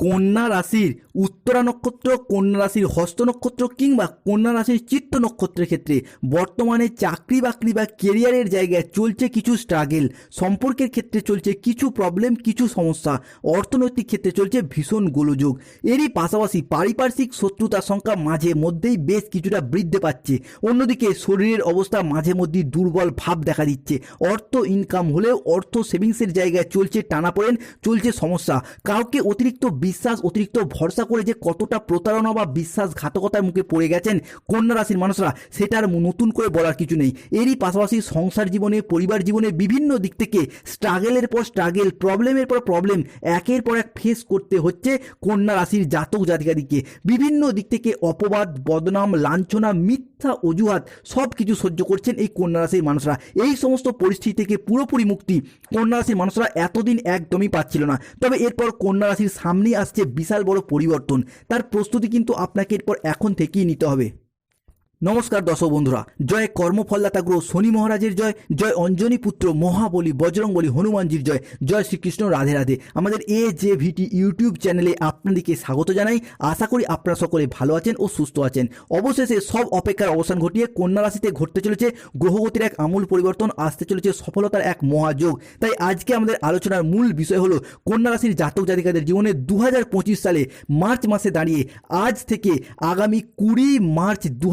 কন্যা রাশির উত্তরা নক্ষত্র, কন্যা রাশির হস্ত নক্ষত্র কিংবা কন্যা রাশির চিত্ত নক্ষত্রের ক্ষেত্রে বর্তমানে চাকরি বাকরি বা কেরিয়ারের জায়গায় চলছে কিছু স্ট্রাগেল সম্পর্কের ক্ষেত্রে চলছে কিছু প্রবলেম কিছু সমস্যা। অর্থনৈতিক ক্ষেত্রে চলছে ভীষণ গোলযোগ। এরই পাশাপাশি পারিপার্শ্বিক শত্রুতার সংখ্যা মাঝে মধ্যেই বেশ কিছুটা বৃদ্ধি পাচ্ছে। অন্যদিকে শরীরের অবস্থা মাঝে মধ্যেই দুর্বল ভাব দেখা দিচ্ছে। অর্থ ইনকাম হলেও অর্থ সেভিংসের জায়গায় চলছে টানাপোড়েন, চলছে সমস্যা। কাউকে অতিরিক্ত বিশ্বাস, অতিরিক্ত ভরসা করে যে কতটা প্রতারণা বা বিশ্বাসঘাতকতার মুখে পড়ে গেছেন কন্যা রাশির মানুষরা, সেটার নতুন করে বলার কিছু নেই। এরই পাশাপাশি সংসার জীবনে, পরিবার জীবনে বিভিন্ন দিক থেকে স্ট্রাগেলের পর স্ট্রাগেল প্রবলেমের পর প্রবলেম একের পর এক ফেস করতে হচ্ছে কন্যা রাশির জাতক জাতিকাদিকে। বিভিন্ন দিক থেকে অপবাদ, বদনাম, লাঞ্ছনা, মিথ্যা অজুহাত সব কিছু সহ্য করছেন এই কন্যা রাশির মানুষরা। এই সমস্ত পরিস্থিতি থেকে পুরোপুরি মুক্তি কন্যা রাশির মানুষরা এতদিন একদমই পাচ্ছিল না। তবে এরপর কন্যা রাশির সামনেই আসছে বিশাল বড় পরিবর্তন। তার প্রস্তুতি কিন্তু আপনাকে এরপর এখন থেকেই নিতে হবে। নমস্কার দর্শক বন্ধুরা, জয় কর্মফলদাতা গ্রহ শনি মহারাজের জয় জয় অঞ্জনী পুত্র মহাবলী বজরংবলী হনুমানজির জয় জয় শ্রীকৃষ্ণ রাধে রাধে। আমাদের এ জে ভিটি ইউটিউব চ্যানেলে আপনাদেরকে স্বাগত জানাই। আশা করি আপনারা সকলে ভালো আছেন ও সুস্থ আছেন। অবশেষে সব অপেক্ষার অবসান ঘটিয়ে কন্যা রাশিতে ঘটতে চলেছে, গ্রহগতির এক আমূল পরিবর্তন, আসতে চলেছে সফলতার এক মহাযোগ। তাই আজকে আমাদের আলোচনার মূল বিষয় হলো, কন্যা রাশির জাতক জাতিকাদের জীবনে দু হাজার পঁচিশ সালে মার্চ মাসে দাঁড়িয়ে আজ থেকে আগামী কুড়ি মার্চ দু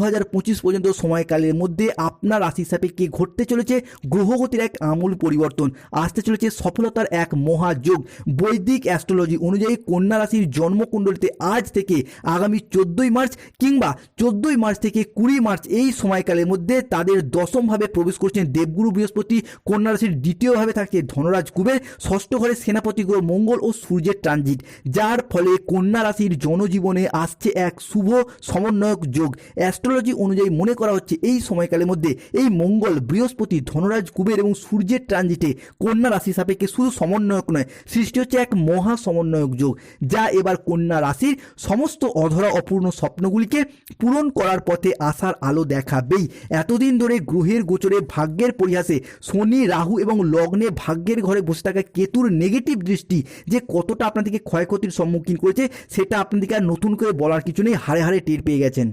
পর্যন্ত সময়কালের মধ্যে আপনার রাশি হিসাবে সাপেক্ষে ঘটতে চলেছে গ্রহগতির এক আমূল পরিবর্তন। আসতে চলেছে সফলতার এক মহাযোগ। বৈদিক অ্যাস্ট্রোলজি অনুযায়ী কন্যা রাশির জন্মকুণ্ডলিতে আজ থেকে আগামী চোদ্দোই মার্চ কিংবা চোদ্দোই মার্চ থেকে কুড়ি মার্চ এই সময়কালের মধ্যে তাদের দশমভাবে প্রবেশ করছেন দেবগুরু বৃহস্পতি। কন্যা রাশির দ্বিতীয়ভাবে থাকছে ধনরাজ কুবের। ষষ্ঠ ঘরে সেনাপতি গ্রহ মঙ্গল ও সূর্যের ট্রানজিট। যার ফলে কন্যা রাশির জনজীবনে আসছে এক শুভ সমন্বয়ক যোগ। অ্যাস্ট্রোলজি অনুযায়ী মনে করা হচ্ছে এই সময়কালের মধ্যে এই মঙ্গল, বৃহস্পতি, ধনরাজ, কুবের এবং সূর্যের ট্রানজিটে কন্যা রাশি সাপেক্ষে শুধু সমন্বয়ক নয়, সৃষ্টি হচ্ছে এক মহা সমন্বয়ক যোগ, যা এবার কন্যা রাশির সমস্ত অধরা অপূর্ণ স্বপ্নগুলিকে পূরণ করার পথে আসার আলো দেখাবেই। এতদিন ধরে গ্রহের গোচরে ভাগ্যের পরিহাসে শনি, রাহু এবং লগ্নে ভাগ্যের ঘরে বসে থাকা কেতুর নেগেটিভ দৃষ্টি যে কতটা আপনাদেরকে ক্ষয়ক্ষতির সম্মুখীন করেছে, সেটা আপনাদেরকে আর নতুন করে বলার কিছু নেই, হাড়ে হাড়ে টের পেয়ে গেছেন।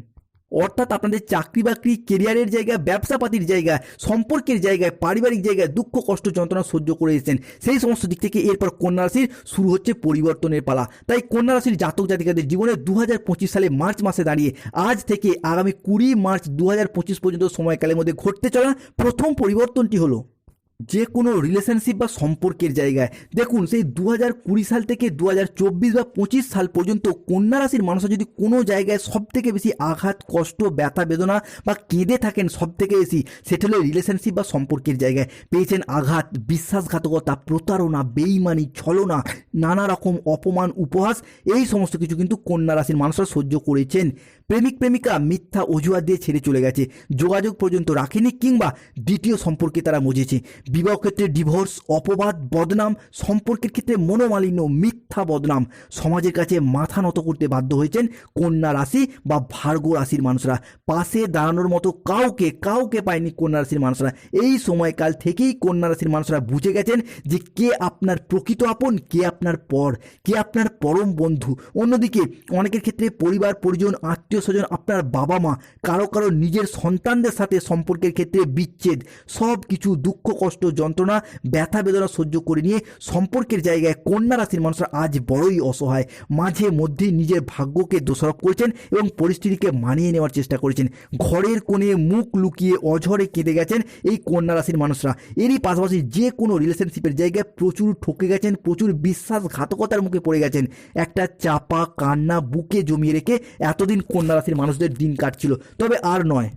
অর্থাৎ আপনাদের চাকরি বাকরি কেরিয়ারের জায়গায়, ব্যবসাপাতির জায়গায়, সম্পর্কের জায়গায়, পারিবারিক জায়গায় দুঃখ, কষ্ট, যন্ত্রণা সহ্য করে এসেছেন। সেই সমস্ত দিক থেকে এরপর কন্যা রাশির শুরু হচ্ছে পরিবর্তনের পালা। তাই কন্যা রাশির জাতক জাতিকাদের জীবনে দু হাজার পঁচিশ সালে মার্চ মাসে দাঁড়িয়ে আজ থেকে আগামী কুড়ি মার্চ দু হাজার পঁচিশ পর্যন্ত সময়কালের মধ্যে ঘটতে চলা প্রথম পরিবর্তনটি হলো। যে কোনো রিলেশনশিপ বা সম্পর্কের জায়গায়। দেখুন, সেই দু হাজার কুড়ি সাল থেকে দু হাজার চব্বিশ বা পঁচিশ সাল পর্যন্ত কন্যা রাশির মানুষরা যদি কোনো জায়গায় সব থেকে বেশি আঘাত, কষ্ট, ব্যথা, বেদনা বা কেঁদে থাকেন সব থেকে বেশি, সেটা হলো রিলেশনশিপ বা সম্পর্কের জায়গায়। পেয়েছেন আঘাত, বিশ্বাসঘাতকতা, প্রতারণা, বেইমানি, ছলনা নানা রকম অপমান, উপহাস, এই সমস্ত কিছু কিন্তু কন্যা রাশির মানুষরা সহ্য করেছেন। প্রেমিক, প্রেমিকা মিথ্যা অজুহাত দিয়ে ছেড়ে চলে গেছে। যোগাযোগ পর্যন্ত রাখেনি কিংবা দ্বিতীয় সম্পর্কে তারা মজেছে। বিবাহ ক্ষেত্রে ডিভোর্স অপবাদ, বদনাম সম্পর্কের ক্ষেত্রে মনোমালিন্য, মিথ্যা বদনাম সমাজের কাছে মাথা নত করতে বাধ্য হয়েছেন কন্যা রাশি বা ভার্গ রাশির মানুষরা। পাশে দাঁড়ানোর মতো কাউকে কাউকে পায়নি কন্যা রাশির মানুষরা। এই সময়কাল থেকেই কন্যা রাশির মানুষরা বুঝে গেছেন যে কে আপনার প্রকৃত আপন, কে আপনার পর, কে আপনার পরম বন্ধু। অন্যদিকে অনেকের ক্ষেত্রে পরিবার, পরিজন, আত্মীয় স্বজন, আপনার বাবা মা, কারও কারও নিজের সন্তানদের সাথে সম্পর্কের ক্ষেত্রে বিচ্ছেদ সব কিছু দুঃখ, কষ্ট যন্ত্রণা, ব্যথা, বেদনা সহ্য করে নিয়ে সম্পর্কের জায়গায় কন্যা রাশির মানুষরা আজ বড়ই অসহায়। মাঝে মধ্যেই নিজের ভাগ্যকে দোষারোপ করেছেন এবং পরিস্থিতিকে মানিয়ে নেওয়ার চেষ্টা করেছেন। ঘরের কোণে মুখ লুকিয়ে অঝরে কেঁদে গেছেন এই কন্যা রাশির মানুষরা। এরই পাশাপাশি যে কোনো রিলেশনশিপের জায়গায় প্রচুর ঠকে গেছেন, প্রচুর বিশ্বাসঘাতকতার মুখে পড়ে গেছেন। একটা চাপা কান্না বুকে জমিয়ে রেখে এতদিন কন্যা রাশির মানুষদের দিন কাটছিল। তবে আর নয়।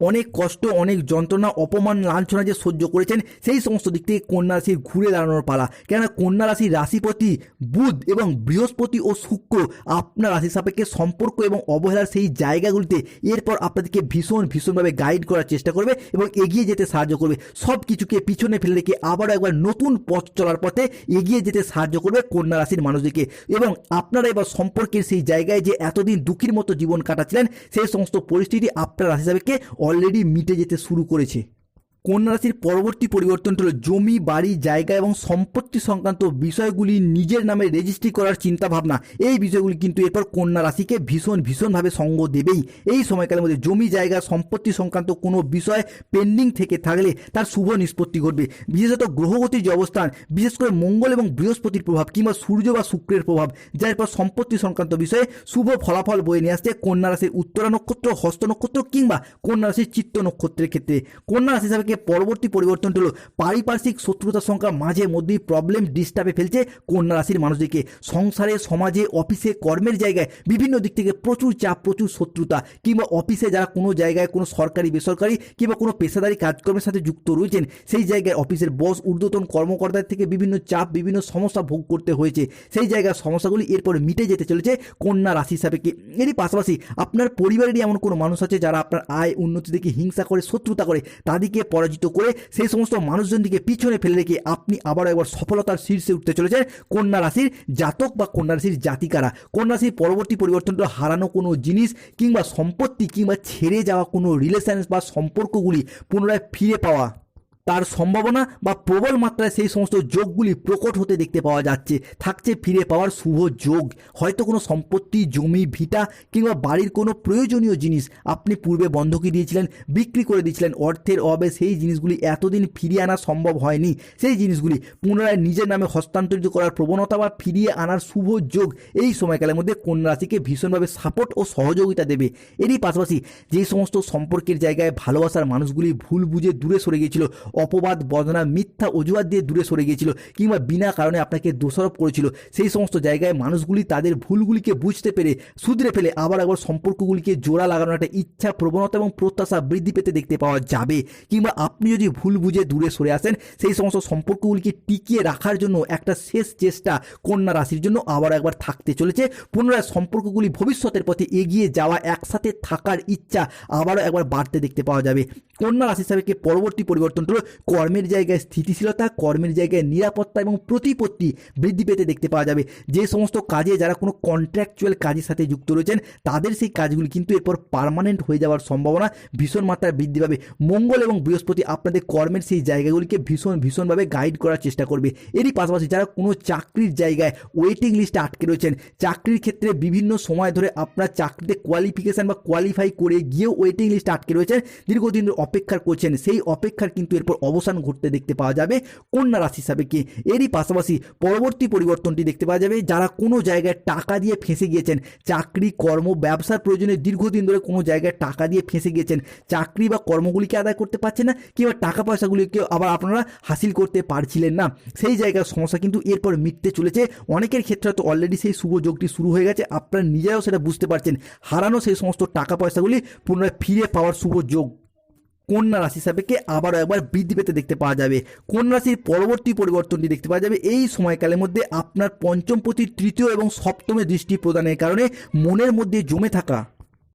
অনেক কষ্ট, অনেক যন্ত্রণা, অপমান, লাঞ্ছনা যে সহ্য করেছেন, সেই সমস্ত দিক থেকে কন্যা রাশির ঘুরে দাঁড়ানোর পালা। কেননা কন্যা রাশির রাশিপতি বুধ এবং বৃহস্পতি ও শুক্র আপনার রাশি সাপেক্ষে সম্পর্ক এবং অবহেলার সেই জায়গাগুলিতে এরপর আপনাদেরকে ভীষণ, ভীষণভাবে গাইড করার চেষ্টা করবে এবং এগিয়ে যেতে সাহায্য করবে। সব কিছুকে পিছনে ফেলে রেখে আবারও একবার নতুন পথ চলার পথে এগিয়ে যেতে সাহায্য করবে কন্যা রাশির মানুষদেরকে। এবং আপনারা এবার সম্পর্কের সেই জায়গায় যে এতদিন দুঃখীর মতো জীবন কাটাচ্ছিলেন, সেই সমস্ত পরিস্থিতি আপনার রাশি সাপেক্ষে অলরেডি মিটে যেতে শুরু করেছে। কন্যা রাশির পরবর্তী পরিবর্তনটা হলো জমি, বাড়ি, জায়গা এবং সম্পত্তি সংক্রান্ত বিষয়গুলি নিজের নামে রেজিস্ট্রি করার চিন্তা ভাবনা এই বিষয়গুলি কিন্তু এরপর কন্যা রাশিকে ভীষণ, ভীষণভাবে সঙ্গ দেবেই। এই সময়কালের মধ্যে জমি, জায়গা, সম্পত্তি সংক্রান্ত কোনো বিষয় পেন্ডিং থেকে থাকলে তার শুভ নিষ্পত্তি ঘটবে। বিশেষত গ্রহগতির যে অবস্থান, বিশেষ করে মঙ্গল এবং বৃহস্পতির প্রভাব কিংবা সূর্য বা শুক্রের প্রভাব, যার এরপর সম্পত্তি সংক্রান্ত বিষয়ে শুভ ফলাফল বয়ে নিয়ে আসছে কন্যা রাশির উত্তরা নক্ষত্র, হস্ত নক্ষত্র কিংবা কন্যা রাশির চিত্ত নক্ষত্রের ক্ষেত্রে। কন্যা রাশি হিসাবে পরবর্তী পরিবর্তনটি হলো পারিপার্শ্বিক শত্রুতার সংখ্যা মাঝে মধ্যেই প্রবলেম ডিস্টার্বে ফেলছে কন্যা রাশির মানুষদেরকে। সংসারে, সমাজে অফিসে কর্মের জায়গায় বিভিন্ন দিক থেকে প্রচুর চাপ, প্রচুর শত্রুতা কিংবা অফিসে যারা কোনো জায়গায় কোনো সরকারি, বেসরকারি কিংবা কোনো পেশাদারি কাজকর্মের সাথে যুক্ত রয়েছেন, সেই জায়গায় অফিসের বস ঊর্ধ্বতন কর্মকর্তার থেকে বিভিন্ন চাপ, বিভিন্ন সমস্যা ভোগ করতে হয়েছে। সেই জায়গার সমস্যাগুলি এরপরে মিটে যেতে চলেছে কন্যা রাশি হিসাবে কি। এরই পাশাপাশি আপনার পরিবারেরই এমন কোনো মানুষ আছে যারা আপনার আয়, উন্নতি দেখে হিংসা করে, শত্রুতা করে, তাদেরকে পরাজিত করে সেই সমস্ত মানুষজনদিকে পিছনে ফেলে রেখে আপনি আবারও একবার সফলতার শীর্ষে উঠতে চলেছেন। কন্যা রাশির জাতক বা কন্যা রাশির জাতিকারা। কন্যা রাশির পরবর্তী পরিবর্তনটা হারানো কোনো জিনিস কিংবা সম্পত্তি কিংবা ছেড়ে যাওয়া কোনো রিলেশন বা সম্পর্কগুলি পুনরায় ফিরে পাওয়া তার সম্ভাবনা বা প্রবল মাত্রায় সেই সমস্ত যোগগুলি প্রকট হতে দেখতে পাওয়া যাচ্ছে। থাকছে ফিরে পাওয়ার শুভ যোগ। হয়তো কোনো সম্পত্তি, জমি, ভিটা কিংবা বাড়ির কোনো প্রয়োজনীয় জিনিস আপনি পূর্বে বন্ধকি দিয়েছিলেন, বিক্রি করে দিয়েছিলেন। অর্থের অভাবে সেই জিনিসগুলি এতদিন ফিরিয়ে আনা সম্ভব হয়নি। সেই জিনিসগুলি পুনরায় নিজের নামে হস্তান্তরিত করার প্রবণতা বা ফিরিয়ে আনার শুভ যোগ এই সময়কালের মধ্যে কন্যা রাশিকে ভীষণভাবে সাপোর্ট ও সহযোগিতা দেবে। এরই পাশাপাশি যে সমস্ত সম্পর্কের জায়গায় ভালোবাসার মানুষগুলি ভুল বুঝে দূরে সরে গিয়েছিল অপবাদ বদনা মিথ্যা অজুহাত দিয়ে দূরে সরে গিয়েছিল কিংবা বিনা কারণে আপনাকে দোষারোপ করেছিল। সেই সমস্ত জায়গায় মানুষগুলি তাদের ভুলগুলিকে বুঝতে পেরে শুধরে ফেলে আবার একবার সম্পর্কগুলিকে জোড়া লাগানোর একটা ইচ্ছা, প্রবণতা এবং প্রত্যাশা বৃদ্ধি পেতে দেখতে পাওয়া যাবে। কিংবা আপনি যদি ভুল বুঝে দূরে সরে আসেন, সেই সমস্ত সম্পর্কগুলিকে টিকিয়ে রাখার জন্য একটা শেষ চেষ্টা কন্যা রাশির জন্য আবার একবার থাকতে চলেছে। পুনরায় সম্পর্কগুলি ভবিষ্যতের পথে এগিয়ে যাওয়া, একসাথে থাকার ইচ্ছা আবারও একবার বাড়তে দেখতে পাওয়া যাবে। কন্যা রাশি হিসাবে পরবর্তী পরিবর্তন হলো কর্মের জায়গায় স্থিতিশীলতা, কর্মের জায়গায় নিরাপত্তা এবং প্রতিপত্তি বৃদ্ধি পেতে দেখতে পাওয়া যাবে। যে সমস্ত কাজে যারা কোনো কন্ট্রাকচুয়াল কাজের সাথে যুক্ত রয়েছেন, তাদের সেই কাজগুলি কিন্তু এরপর পার্মানেন্ট হয়ে যাওয়ার সম্ভাবনা ভীষণ মাত্রায় বৃদ্ধি পাবে। মঙ্গল এবং বৃহস্পতি আপনাদের কর্মের সেই জায়গাগুলিকে ভীষণ, ভীষণভাবে গাইড করার চেষ্টা করবে। এরই পাশাপাশি যারা কোনো চাকরির জায়গায় ওয়েটিং লিস্টে আটকে রয়েছেন, চাকরির ক্ষেত্রে বিভিন্ন সময় ধরে আপনার চাকরিতে কোয়ালিফিকেশান বা কোয়ালিফাই করে গিয়েও ওয়েটিং লিস্টে আটকে রয়েছেন, দীর্ঘদিন অপেক্ষা করছেন। সেই অপেক্ষার কিন্তু এরপর অবসান ঘটতে দেখতে পাওয়া যাবে। কন্যা রাশি কি এরই পাশাপাশি পরবর্তী পরিবর্তনটি দেখতে পাওয়া যাবে। যারা কোনো জায়গায় টাকা দিয়ে ফেঁসে গিয়েছেন, চাকরি, কর্ম, ব্যবসার প্রয়োজনে দীর্ঘদিন ধরে কোনো জায়গায় টাকা দিয়ে ফেঁসে গিয়েছেন, চাকরি বা কর্মগুলিকে আদায় করতে পারছেন না কিংবা টাকা পয়সাগুলিকে আবার আপনারা হাসিল করতে পারছিলেন না। সেই জায়গার সমস্যা কিন্তু এরপর মিটতে চলেছে। অনেকের ক্ষেত্রে তো অলরেডি সেই শুভ যোগটি শুরু হয়ে গেছে। আপনারা নিজেরাও সেটা বুঝতে পারছেন। হারানো সেই সমস্ত টাকা পয়সাগুলি পুনরায় ফিরে পাওয়ার শুভ যোগ। কন্যা রাশি সাপেক্ষে আবারও একবার বৃদ্ধি পেতে দেখতে পাওয়া যাবে। কোন রাশির পরবর্তী পরিবর্তনটি দেখতে পাওয়া যাবে। এই সময়কালের মধ্যে আপনার পঞ্চম প্রতি তৃতীয় এবং সপ্তমে দৃষ্টি প্রদানের কারণে মনের মধ্যে জমে থাকা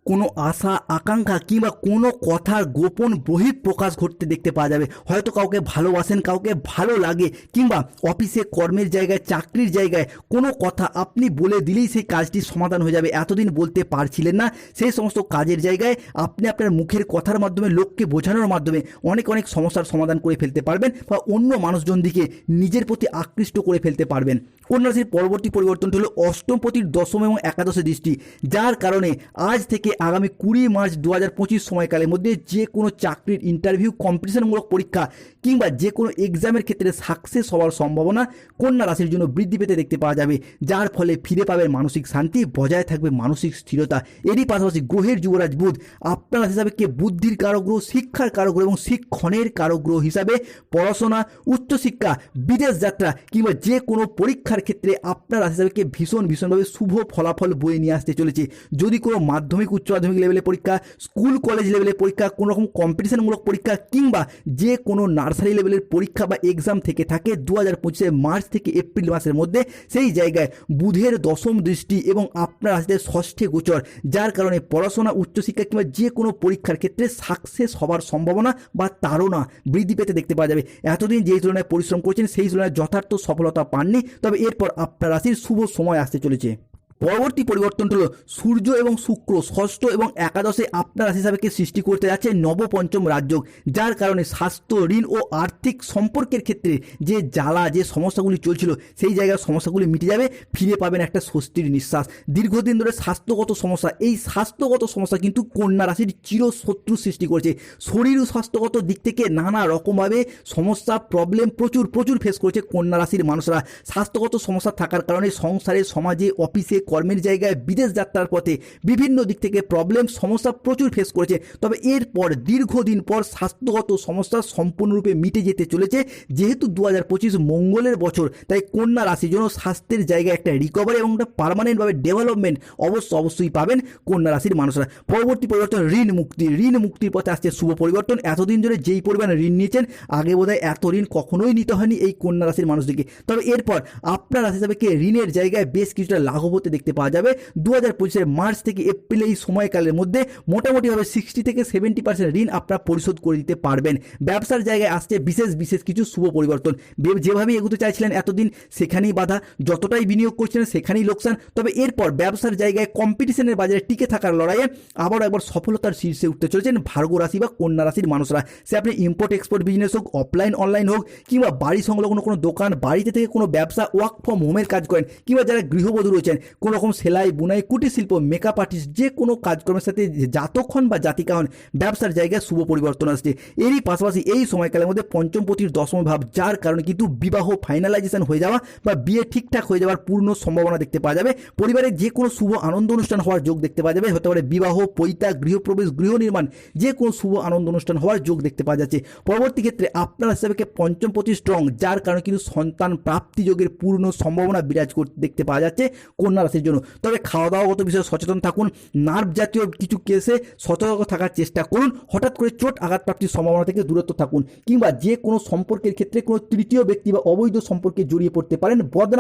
কোনো আশা, আকাঙ্ক্ষা কিংবা কোনো কথার গোপন বহিঃপ্রকাশ ঘটতে দেখতে পাওয়া যাবে। হয়তো কাউকে ভালোবাসেন, কাউকে ভালো লাগে কিংবা অফিসে কর্মের জায়গায়, চাকরির জায়গায় কোনো কথা আপনি বলে দিলেই সেই কাজটি সমাধান হয়ে যাবে। এতদিন বলতে পারছিলেন না। সেই সমস্ত কাজের জায়গায় আপনি আপনার মুখের কথার মাধ্যমে, লোককে বোঝানোর মাধ্যমে অনেক অনেক সমস্যার সমাধান করে ফেলতে পারবেন বা অন্য মানুষজন দিকে নিজের প্রতি আকৃষ্ট করে ফেলতে পারবেন। কন্যা রাশির পরবর্তী পরিবর্তনটি হলো অষ্টমপতির দশম এবং একাদশে দৃষ্টি, যার কারণে আজ থেকে আগামী কুড়ি মার্চ দু হাজার পঁচিশ সময়কালের মধ্যে যে কোনো চাকরির ইন্টারভিউ কম্পিটিশনমূলক পরীক্ষা কিংবা যে কোনো এক্সামের ক্ষেত্রে সাকসেস হওয়ার সম্ভাবনা কন্যা রাশির জন্য বৃদ্ধি পেতে দেখতে পাওয়া যাবে, যার ফলে ফিরে পাবে মানসিক শান্তি, বজায় থাকবে মানসিক স্থিরতা। এরই পাশাপাশি গ্রহের যুবরাজ বুধ আপনার হিসাবে কে? বুদ্ধির কারগ্রহ শিক্ষার কারগ্রহ এবং শিক্ষণের কারগ্রহ হিসাবে পড়াশোনা, উচ্চশিক্ষা, বিদেশ যাত্রা কিংবা যে কোনো পরীক্ষার ক্ষেত্রে আপনার হিসাবে কে? ভীষণ, ভীষণভাবে শুভ ফলাফল বয়ে নিয়ে আসতে চলেছে। যদি কোনো মাধ্যমিক উচ্চ মাধ্যমিক লেভেলের পরীক্ষা স্কুল কলেজ লেভেলের পরীক্ষা কোনো রকম কম্পিটিশনমূলক পরীক্ষা কিংবা যে কোনো নার্সারি লেভেলের পরীক্ষা বা এক্সাম থেকে থাকে দু হাজার পঁচিশে মার্চ থেকে এপ্রিল মাসের মধ্যে, সেই জায়গায় বুধের দশম দৃষ্টি এবং আপনার রাশিতে ষষ্ঠে গোচর, যার কারণে পড়াশোনা, উচ্চশিক্ষা কিংবা যে কোনো পরীক্ষার ক্ষেত্রে সাকসেস হওয়ার সম্ভাবনা বা তাড়না বৃদ্ধি পেতে দেখতে পাওয়া যাবে। এতদিন যেই তুলনায় পরিশ্রম করছেন, সেই তুলনায় যথার্থ সফলতা পাননি, তবে এরপর আপনার রাশির শুভ সময় আসতে চলেছে। পরবর্তী পরিবর্তনটা হলো সূর্য এবং শুক্র, ষষ্ঠ এবং একাদশে আপনার রাশি হিসাবে সৃষ্টি করতে যাচ্ছে নবপঞ্চম রাজযোগ। যার কারণে স্বাস্থ্য, ঋণ ও আর্থিক সম্পর্কের ক্ষেত্রে যে জ্বালা, যে সমস্যাগুলি চলছিল, সেই জায়গার সমস্যাগুলি মিটে যাবে, ফিরে পাবেন একটা স্বস্তির নিঃশ্বাস। দীর্ঘদিন ধরে স্বাস্থ্যগত সমস্যা, এই স্বাস্থ্যগত সমস্যা কিন্তু কন্যা রাশির চিরশত্রু সৃষ্টি করেছে। শরীর ও স্বাস্থ্যগত দিক থেকে নানা রকমভাবে সমস্যা প্রবলেম প্রচুর প্রচুর ফেস করেছে কন্যা রাশির মানুষরা। স্বাস্থ্যগত সমস্যা থাকার কারণে সংসারে, সমাজে অফিসে কর্মের জায়গায় বিদেশ যাত্রার পথে বিভিন্ন দিক থেকে প্রবলেম সমস্যা প্রচুর ফেস করেছে। তবে এরপর দীর্ঘদিন পর স্বাস্থ্যগত সমস্যা সম্পূর্ণরূপে মিটে যেতে চলেছে। যেহেতু দু হাজার পঁচিশ মঙ্গলের বছর, তাই কন্যা রাশির জন্য স্বাস্থ্যের জায়গায় একটা রিকভারি এবং একটা পারমানেন্টভাবে ডেভেলপমেন্ট অবশ্য অবশ্যই পাবেন কন্যা রাশির মানুষরা। পরবর্তী পরিবর্তন, ঋণ মুক্তি। ঋণ মুক্তির পথে আসছে শুভ পরিবর্তন। এতদিন ধরে যেই পরিমাণ ঋণ নিয়েছেন, আগে বোধহয় এত ঋণ কখনোই নিতে হয়নি এই কন্যা রাশির মানুষদেরকে। তবে এরপর আপনার রাশি হিসাবে ঋণের জায়গায় বেশ কিছুটা লাঘব হতে দেখতে পাওয়া যাবে। দু হাজার পঁচিশের মার্চ থেকে এপ্রিল এই সময়কালের মধ্যে মোটামুটিভাবে সিক্সটি থেকে সেভেন্টি পার্সেন্ট ঋণ আপনারা পরিশোধ করে দিতে পারবেন। ব্যবসার জায়গায় আসছে বিশেষ বিশেষ কিছু শুভ পরিবর্তন। যেভাবে এগোতে চাইছিলেন এতদিন সেখানেই বাধা। যতটাই বিনিয়োগ করছিলেন সেখানেই লোকসান। তবে এরপর ব্যবসার জায়গায় কম্পিটিশনের বাজারে টিকে থাকার লড়াইয়ে আবারও একবার সফলতার শীর্ষে উঠতে চলেছেন ভার্গ রাশি বা কন্যা রাশির মানুষরা। সে আপনি ইম্পোর্ট এক্সপোর্ট বিজনেস হোক অফলাইন অনলাইন হোক, কিংবা বাড়ি সংলগ্ন কোনো দোকান, বাড়িতে থেকে কোনো ব্যবসা ওয়ার্ক ফ্রম হোমের কাজ করেন, কিংবা যারা গৃহবধূ রয়েছেন রকম সেলাই, বুনাই, কুটির শিল্প মেকআপ আর্টিস্ট যে কোনো কাজকর্মের সাথে জাতক্ষণ বা জাতিকা হন, ব্যবসার জায়গায় শুভ পরিবর্তন আসছে। এরই পাশাপাশি এই সময়কালের মধ্যে পঞ্চম পতির দশম ভাব, যার কারণে কিন্তু বিবাহ ফাইনালাইজেশন হয়ে যাওয়া বা বিয়ে ঠিকঠাক হয়ে যাওয়ার পূর্ণ সম্ভাবনা দেখতে পাওয়া যাবে। পরিবারে যে কোনো শুভ আনন্দ অনুষ্ঠান হওয়ার যোগ দেখতে পাওয়া যাবে। হতে পারে বিবাহ, পৈতা, গৃহপ্রবেশ, গৃহ নির্মাণ, যে কোনো শুভ আনন্দ অনুষ্ঠান হওয়ার যোগ দেখতে পাওয়া যাচ্ছে। পরবর্তী ক্ষেত্রে আপনার হিসাবে পঞ্চম পতি স্ট্রং যার কারণে কিন্তু সন্তান প্রাপ্তি যোগের পূর্ণ সম্ভাবনা বিরাজ করতে দেখতে পাওয়া যাচ্ছে। কন্যা রাশির জন্য। তবে খাওয়া দাওয়াগত বিষয়ে সচেতন থাকুন। নার্ভ জাতীয় কিছু কেসে সতর্ক থাকার চেষ্টা করুন। হঠাৎ করে চোট আঘাত প্রাপ্তির সম্ভাবনা থেকে দূরত্ব থাকুন। কিংবা যে কোনো সম্পর্কের ক্ষেত্রে কোনো তৃতীয় ব্যক্তি বা অবৈধ সম্পর্কে জড়িয়ে পড়তে পারেন। বদনাম